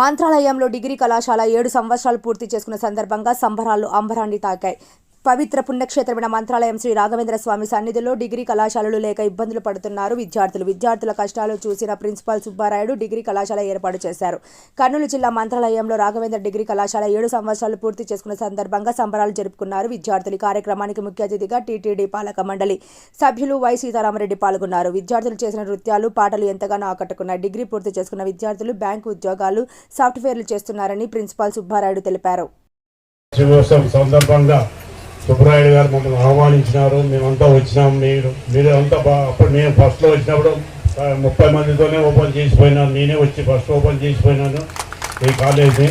మంత్రాలయంలో degree కళాశాల ఏడు సంవత్సరాలు పూర్తి చేసుకున్న సందర్భంగా సంబరాలు అంబరాన్ని తాకాయి. పవిత్ర పుణ్యక్షేత్రమైన మంత్రాలయం శ్రీ రాఘవేంద్ర స్వామి సన్నిధిలో డిగ్రీ కళాశాలలు లేక ఇబ్బందులు పడుతున్నారు విద్యార్థులు. విద్యార్థుల కష్టాలు చూసిన ప్రిన్సిపాల్ సుబ్బారాయుడు డిగ్రీ కళాశాల ఏర్పాటు చేశారు. కర్నూలు జిల్లా మంత్రాలయంలో రాఘవేంద్ర డిగ్రీ కళాశాల ఏడు సంవత్సరాలు పూర్తి చేసుకున్న సందర్భంగా సంబరాలు జరుపుకున్నారు విద్యార్థులు. కార్యక్రమానికి ముఖ్య అతిథిగా టీటీడీ పాలక మండలి సభ్యులు వై సీతారామరెడ్డి పాల్గొన్నారు. విద్యార్థులు చేసిన నృత్యాలు పాటలు ఎంతగానో ఆకట్టుకున్నాయి. డిగ్రీ పూర్తి చేసుకున్న విద్యార్థులు బ్యాంకు ఉద్యోగాలు సాఫ్ట్వేర్లు చేస్తున్నారని ప్రిన్సిపాల్ సుబ్బారాయుడు తెలిపారు. శివోత్సవం సందర్భంగా సుబ్బరాయుడు గారు మమ్మల్ని ఆహ్వానించినారు. మేమంతా వచ్చినాం. మీరు మీరు అంతా అప్పుడు నేను ఫస్ట్లో వచ్చినప్పుడు ముప్పై మందితోనే ఓపెన్ చేసిపోయినాను. నేనే వచ్చి ఫస్ట్ ఓపెన్ చేసిపోయినాను ఈ కాలేజీ.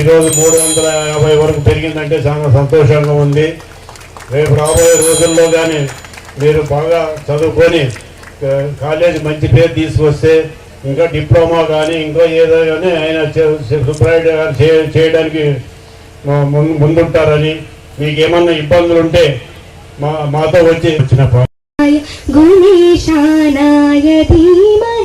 ఈరోజు మూడు వందల యాభై వరకు పెరిగిందంటే చాలా సంతోషంగా ఉంది. రేపు రాబోయే రోజుల్లో కానీ మీరు బాగా చదువుకొని కాలేజ్ కాలేజీ మంచి పేరు తీసుకొస్తే ఇంకా డిప్లొమా కానీ ఇంకో ఏదో కానీ ఆయన చే- సుబ్బరాయుడు గారు చేయడానికి ముందు- ముందుంటారని మీకు ఏమన్నా ఇబ్బందులు ఉంటే మా మాతో వచ్చి వచ్చిన గుణేశానాయ ధీమహి.